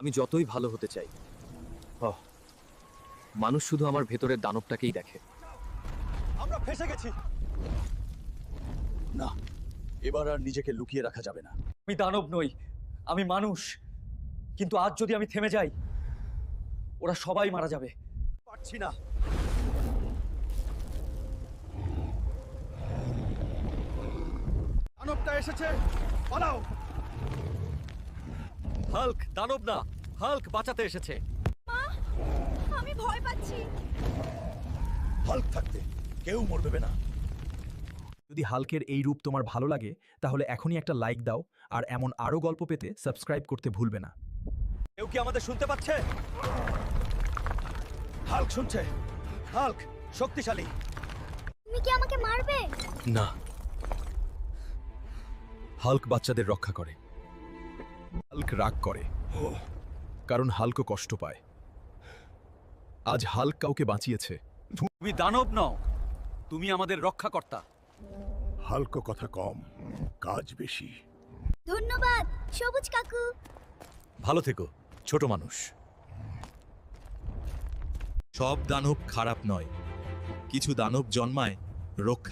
আমি যতই ভালো হতে চাই। মানুষ শুধু আমার ভেতরের দানবটাকেই দেখে। আমরা ফেসে গেছি। না এবার আর নিজেকে লুকিয়ে রাখা যাবে না। আমি দানব নই আমি মানুষ। কিন্তু আজ যদি আমি থেমে যাই ওরা সবাই মারা যাবে। পারছি না। দানবটা এসেছে পালাও। হাল্ক দানব না। হাল্ক বাঁচাতে এসেছে। আমি ভয় পাচ্ছি। হাল্ক থাকতে কেউ মরবে না। যদি হালকের এই রূপ তোমার ভালো লাগে তাহলে এখনই একটা লাইক দাও আর এমন আরও গল্প পেতে সাবস্ক্রাইব করতে ভুলবে না। কেউ কি আমাদের শুনতে পাচ্ছে? হাল্ক শুনছে। হাল্ক শক্তিশালী। তুমি কি আমাকে মারবে? না। হাল্ক বাচ্চাদের রক্ষা করে। হাল্ক রাগ করে। কারণ হাল্কও কষ্ট পায়। আজ হাল্ক কাউকে বাঁচিয়েছে। তুমি দানব নও। তুমি আমাদের রক্ষাকর্তা। হালকা কথা কম কাজ বেশি। ধন্যবাদ সবুজ কাকু। ভালো থেকো ছোট মানুষ। সব দানব খারাপ নয়। কিছু দানব জন্মায় রক্ষা